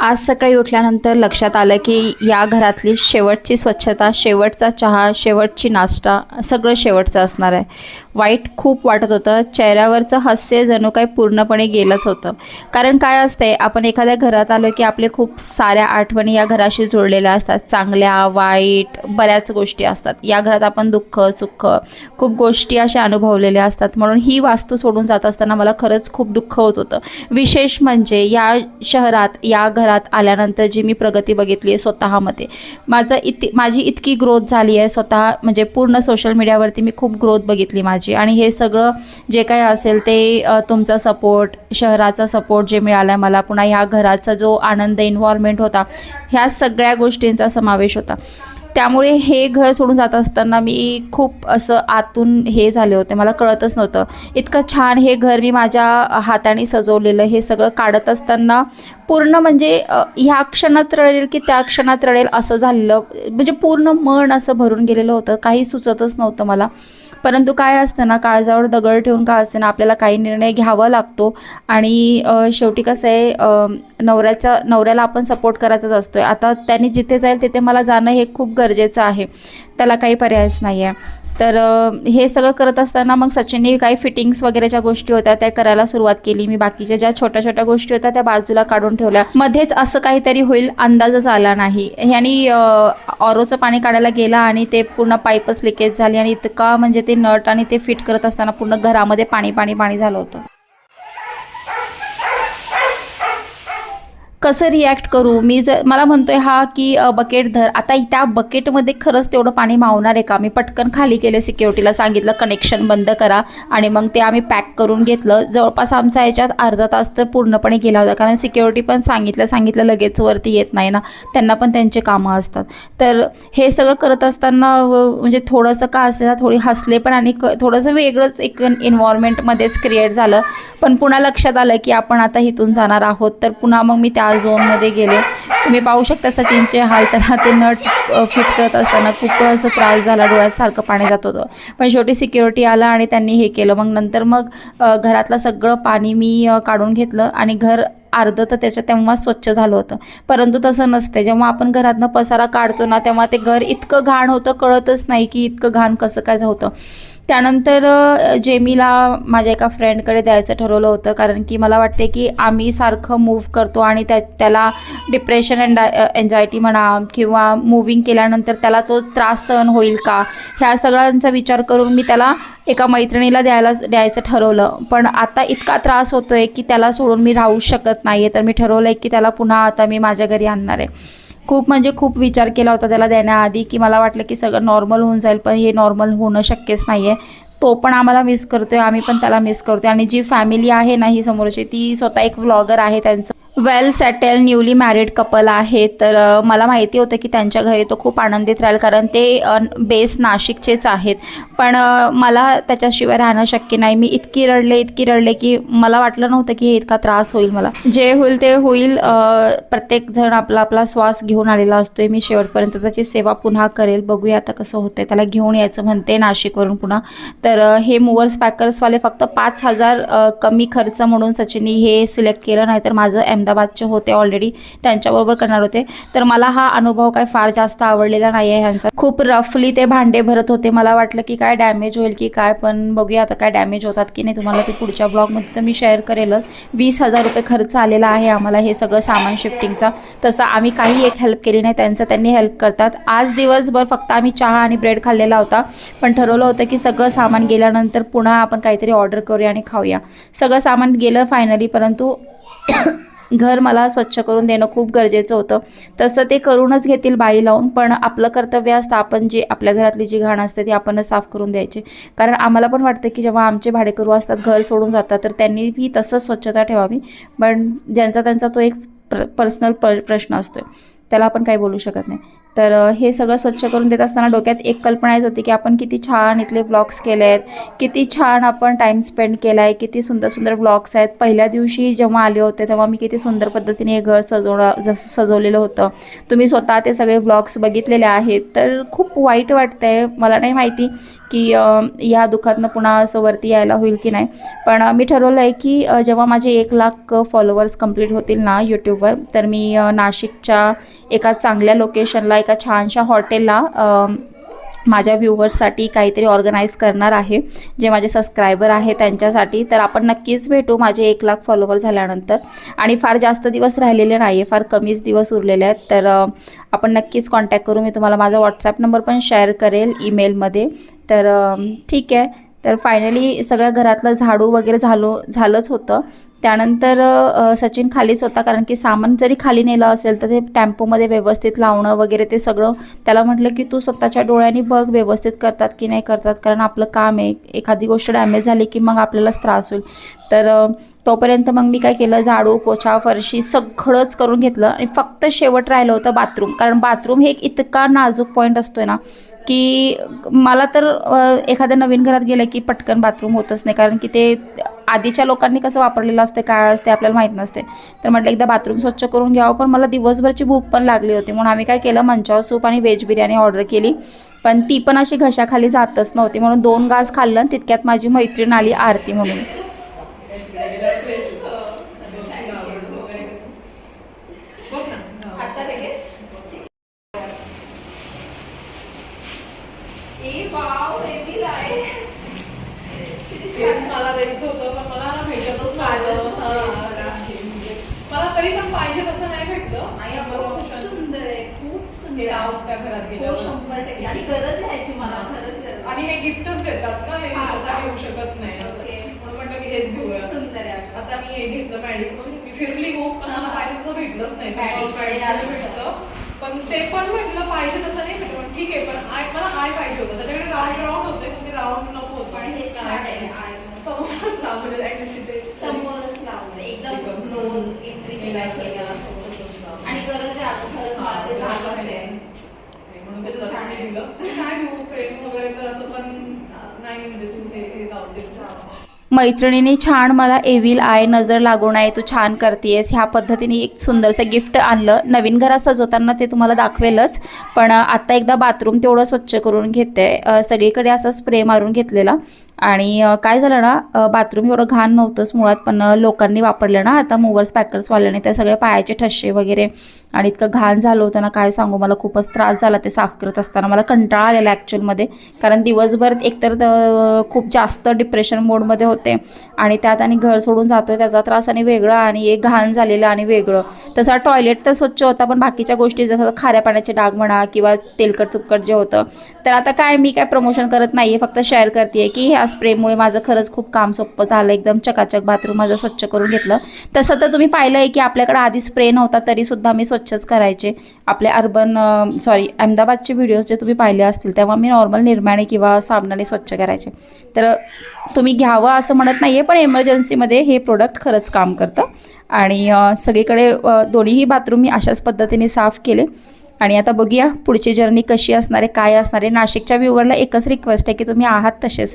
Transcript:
आज सकाळी उठल्यानंतर लक्षात आलं की या घरातली शेवटची स्वच्छता शेवटचा चहा शेवटची नाश्ता सगळं शेवटचं असणार आहे. वाईट खूप वाटत होतं. चेहऱ्यावरचं हास्य जणू काही पूर्णपणे गेलंच होतं. कारण काय असतंय आपण एखाद्या घरात आलो की आपले खूप साऱ्या आठवणी या घराशी जोडलेल्या असतात. चांगल्या वाईट बऱ्याच गोष्टी असतात. या घरात आपण दुःख सुख खूप गोष्टी अशा अनुभवलेल्या असतात. म्हणून ही वास्तू सोडून जात असताना मला खरंच खूप दुःख होत होतं. विशेष म्हणजे या शहरात या घरात आल्यानंतर जी मी प्रगती बघितली आहे स्वतःमध्ये माझं इत माझी इतकी ग्रोथ झाली आहे स्वतः म्हणजे पूर्ण सोशल मीडियावरती मी खूप ग्रोथ बघितली माझी. आणि हे सगळं जे काही असेल ते तुमचा सपोर्ट शहराचा सपोर्ट जे मिळाला आहे मला पुन्हा ह्या घराचा जो आनंद इन्व्हॉल्वमेंट होता ह्या सगळ्या गोष्टींचा समावेश होता. त्यामुळे हे घर सोडून जात असताना मी खूप असं आतून हे झाले होते. मला कळतच नव्हतं. इतकं छान हे घर मी माझ्या हाताने सजवलेलं हे सगळं काढत असताना पूर्ण म्हणजे ह्या क्षणात रडेल की त्या क्षणात रडेल असं झालेलं म्हणजे पूर्ण मन असं भरून गेलेलं होतं. काही सुचतच नव्हतं मला. परंतु काय असतं ना काळजावर दगड ठेवून का असते ना आपल्याला काही निर्णय घ्यावा लागतो. आणि शेवटी कसं आहे नवऱ्याचा नवऱ्याच्या नवऱ्याला आपण सपोर्ट करायचाच असतो आहे आता त्यांनी जिथे जाईल तिथे मला जाणं हे खूप गरजेचं आहे. त्याला काही पर्यायच नाही आहे तर हे सगळं करत असताना मग सचिनने काही फिटिंग्स वगैरेच्या गोष्टी होत्या त्या करायला सुरुवात केली. मी बाकीच्या ज्या छोट्या छोट्या गोष्टी होत्या त्या बाजूला काढून ठेवल्या. मध्येच असं काहीतरी होईल अंदाजच आला नाही. ह्यानी ऑरोचं पाणी काढायला गेला आणि ते पूर्ण पाईपच लिकेज झाली आणि इतका म्हणजे ते नट आणि ते फिट करत असताना पूर्ण घरामध्ये पाणी पाणी पाणी झालं होतं. कसं रिॲक्ट करू? मी जर मला म्हणतोय हा की बकेट धर. आता त्या बकेटमध्ये खरंच तेवढं पाणी मावणार आहे का? मी पटकन खाली केले सिक्युरिटीला सांगितलं कनेक्शन बंद करा. आणि मग ते आम्ही पॅक करून घेतलं. जवळपास आमचा याच्यात अर्धा तास तर पूर्णपणे गेला होता. कारण सिक्युरिटी पण सांगितलं सांगितलं लगेच वरती येत नाही ना. त्यांना पण त्यांचे कामं असतात. तर हे सगळं करत असताना म्हणजे थोडंसं का असेल ना थोडी हसले पण आणि क- थोडंसं वेगळंच एक इन्व्हॉर्मेंटमध्येच क्रिएट झालं. पण पुन्हा लक्षात आलं की आपण आता इथून जाणार आहोत. तर पुन्हा मग मी त्या झोनमध्ये गेले. तुम्ही पाहू शकता सचिनचे हाल. त्यांना ते नट फिट करत असताना खूप असं त्रास झाला. डोळ्यात सारखं पाणी जात होतं. पण शेवटी सिक्युरिटी आला आणि त्यांनी हे केलं. मग नंतर मग घरातलं सगळं पाणी मी काढून घेतलं आणि घर अर्ध तर त्याच्या तेव्हा स्वच्छ झालं होतं. परंतु तसं नसते जेव्हा आपण घरातनं पसारा काढतो ना तेव्हा ते घर इतकं घाण होतं कळतच नाही की इतकं घाण कसं काय होतं. त्यानंतर जेमीला माझ्या एका फ्रेंडकडे द्यायचं ठरवलं होतं. कारण की मला वाटते की आम्ही सारखं मूव्ह करतो आणि त्या त्याला डिप्रेशन अँड एन्झायटी म्हणा किंवा मूव्हिंग केल्यानंतर त्याला तो त्रास सहन होईल का? ह्या सगळ्यांचा विचार करून मी त्याला एका मैत्रिणीला द्यायला द्यायचं ठरवलं. पण आता इतका त्रास होतो आहे की त्याला सोडून मी राहू शकत नाही आहे तर मी ठरवलं आहे की त्याला पुन्हा आता मी माझ्या घरी आणणार आहे. खूप म्हणजे खूप विचार केला होता त्याला देण्याआधी की मला वाटलं की सगळं नॉर्मल होऊन जाईल पण हे नॉर्मल होणं शक्यच नाही आहे तो पण आम्हाला मिस करतोय आम्ही पण त्याला मिस करतोय. आणि जी फॅमिली आहे ना ही समोरची ती स्वतः एक व्लॉगर आहे त्यांचं. Well settle newly married couple आहे. तर मला माहिती होतं की त्यांच्या घरी तो खूप आनंदित राहील कारण ते बेस नाशिकचेच आहेत. पण मला त्याच्याशिवाय राहणं शक्य नाही. मी इतकी रडले इतकी रडले की मला वाटलं नव्हतं की हे इतका त्रास होईल मला. जे होईल ते होईल. प्रत्येकजण प्रत्येक जण आपला आपला श्वास घेऊन आलेला असतोय. मी शेवटपर्यंत त्याची सेवा पुन्हा करेल. बघूया आता कसं होतंय. त्याला घेऊन यायचं म्हणते नाशिकवरून पुन्हा. तर हे मुवर्स पॅकर्सवाले फक्त पाच हजार कमी खर्च म्हणून सचिननी हे सिलेक्ट केलं. नाही तर माझं एम अहमदाबादचे होते ऑलरेडी त्यांच्याबरोबर करणार होते. तर मला हा अनुभव काय फार जास्त आवडलेला नाही आहे ह्यांचा. खूप रफली ते भांडे भरत होते. मला वाटलं की काय डॅमेज होईल की काय पण बघूया आता काय डॅमेज होतात की नाही. तुम्हाला ते पुढच्या ब्लॉगमध्ये तर मी शेअर करेलच. वीस हजार रुपये खर्च आलेला आहे आम्हाला हे सगळं सामान शिफ्टिंगचा तसं आम्ही काही एक हेल्प केली नाही. त्यांचं त्यांनी हेल्प करतात. आज दिवसभर फक्त आम्ही चहा आणि ब्रेड खाल्लेला होता. पण ठरवलं होतं की सगळं सामान गेल्यानंतर पुन्हा आपण काहीतरी ऑर्डर करूया आणि खाऊया. सगळं सामान गेलं फायनली परंतु घर मला स्वच्छ करून देणं खूप गरजेचं होतं. तसं ते करूनच घेतील बाई लावून पण आपलं कर्तव्य असतं आपण जे आपल्या घरातली जी घाण असते ती आपणच साफ करून द्यायची. कारण आम्हाला पण वाटतं की जेव्हा आमचे भाडेकरू असतात घर सोडून जातात तर त्यांनीही तसंच स्वच्छता ठेवावी. पण ज्यांचा त्यांचा तो एक प्र पर्सनल प प्रश्न असतो त्याला आपण काही बोलू शकत नाही. तर हे सगळं स्वच्छ करून देत असताना डोक्यात एक कल्पना येत होती की आपण किती छान इथले व्लॉग्स केले आहेत किती छान आपण टाईम स्पेंड केला आहे किती सुंदर सुंदर व्लॉग्स आहेत. पहिल्या दिवशी जेव्हा आले होते तेव्हा मी किती सुंदर पद्धतीने हे घर सजवणं जसं सजवलेलं होतं. तुम्ही स्वतः ते सगळे व्लॉग्स बघितलेले आहेत. तर खूप वाईट वाटतं आहे मला नाही माहिती की या दुःखातनं पुन्हा असं वरती यायला होईल की नाही. पण मी ठरवलं आहे की जेव्हा माझे एक लाख फॉलोअर्स कंप्लीट होतील ना यूट्यूबवर तर मी नाशिकच्या एका चांगल्या लोकेशनला एका छानशा हॉटेलला माझ्या व्ह्यूवर्ससाठी काहीतरी ऑर्गनाईज करणार आहे. जे माझे सबस्क्रायबर आहे त्यांच्यासाठी तर आपण नक्कीच भेटू माझे एक लाख फॉलोवर झाल्यानंतर. आणि फार जास्त दिवस राहिलेले नाही आहे फार कमीच दिवस उरलेले आहेत. तर आपण नक्कीच कॉन्टॅक्ट करू. मी तुम्हाला माझा व्हॉट्सॲप नंबर पण शेअर करेल ईमेलमध्ये तर ठीक आहे. तर फायनली सगळं घरातलं झाडू वगैरे झालो झालंच होतं. त्यानंतर सचिन खालीच होता कारण की सामान जरी खाली नेलं असेल तर ते टॅम्पोमध्ये व्यवस्थित लावणं वगैरे ते सगळं त्याला म्हटलं की तू स्वतःच्या डोळ्यांनी बघ व्यवस्थित करतात की नाही करतात कारण आपलं काम आहे. एखादी गोष्ट डॅमेज झाली की मग आपल्यालाच त्रास होईल. तर तोपर्यंत मग मी काय केलं झाडू पोछा फरशी सगळंच करून घेतलं आणि फक्त शेवट राहिलं होतं बाथरूम. कारण बाथरूम हे एक इतका नाजूक पॉईंट असतोय ना की मला तर एखाद्या नवीन घरात गेलं की पटकन बाथरूम होतच नाही. कारण की ते आधीच्या लोकांनी कसं वापरलेलं असते काय असते आपल्याला माहीत नसते. तर म्हटलं एकदा बाथरूम स्वच्छ करून घ्यावं पण मला दिवसभरची भूक पण लागली होती. म्हणून आम्ही काय केलं मंचाव सूप आणि व्हेज बिर्याणी ऑर्डर केली. पण ती पण अशी घशाखाली जातच नव्हती. म्हणून दोन गाज खाल्लं आणि तितक्यात माझी मैत्रीण आली आरती म्हणून. बघ मला द्यायचं होतं पण मला ना भेटतच हा. मला तरी पण पाहिजे तसं नाही भेटलं नंबर खूप. सुंदर आहे खूप सुंदर राहून आहे. त्या घरात हो, गेल्यावर शंभर टक्के आणि गरज आहे याची मला खरंच. आणि हे गिफ्टच देतात ना हे स्वतः? घेऊ शकत नाही असं म्हटलं की हेच घेऊया सुंदर आहे आता. मी हे घेतलं मॅडिकडून मी फिरली खूप पण मला. पाहिजे तसं भेटलंच नाही भेटलं पण ते पण म्हटलं पाहिजे तसं नाही भेटलं पण ठीक आहे पण आय मला आय पाहिजे होतं त्याच्याकडे राऊंड राऊंड होते पण ते राऊंड नको होतं पण हे छान आहे आय. समोरच लावलं. समोरच लावलं एकदम केल्या आणि गरज आहे आता खरंच मला ते जाणवत आहे म्हणून ते तुला छान दिलं काय देऊ फ्रेम वगैरे तर असं पण नाही म्हणजे तू ते हे लावतेस मैत्रिणीने छान मला एविल आय नजर लागू नये तू छान करतेस ह्या पद्धतीने एक सुंदरसं गिफ्ट आणलं नवीन घरात सजवताना ते तुम्हाला दाखवेलच पण आता एकदा बाथरूम तेवढं स्वच्छ करून घेते सगळीकडे असा स्प्रे मारून घेतलेला आणि काय झालं ना बाथरूम एवढं घाण नव्हतंच मुळात पण लोकांनी वापरलं ना आता मुवर्स पॅकर्सवाल्याने त्या सगळे पायाचे ठसे वगैरे आणि इतकं घाण झालं होतं ना काय सांगू मला खूपच त्रास झाला ते साफ करत असताना. मला कंटाळा आलेला ॲक्च्युअलमध्ये कारण दिवसभर एकतर खूप जास्त डिप्रेशन मोडमध्ये होते आणि त्यात आणि घर सोडून जातोय त्याचा त्रास आणि वेगळा आणि एक घाण झालेलं आणि वेगळं. तसा टॉयलेट तर स्वच्छ होता पण बाकीच्या गोष्टी जसं खाऱ्या पाण्याचे डाग म्हणा किंवा तेलकट तुपकट जे होतं तर आता काय मी काय प्रमोशन करत नाही आहे फक्त शेअर करते की ह्या स्प्रेमुळे माझं खरंच खूप काम सोपं झालं. एकदम चकाचक बाथरूम माझं स्वच्छ करून घेतलं. तसं तर तुम्ही पाहिलं आहे की आपल्याकडे आधी स्प्रे नव्हता तरीसुद्धा मी स्वच्छच करायचे. आपले अर्बन सॉरी अहमदाबादचे व्हिडिओज जे तुम्ही पाहिले असतील तेव्हा मी नॉर्मल निर्माणे किंवा साबणाने स्वच्छ करायचे. तर तुम्ही घ्यावं असं म्हणत नाही आहे पण एमर्जन्सीमध्ये हे प्रोडक्ट खरंच काम करतं. आणि सगळीकडे दोन्हीही बाथरूम मी अशाच पद्धतीने साफ केले. आणि आता बघूया पुढची जर्नी कशी असणार आहे काय असणार आहे. नाशिकच्या व्ह्यूवरला एकच रिक्वेस्ट आहे की तुम्ही आहात तसेच राहा.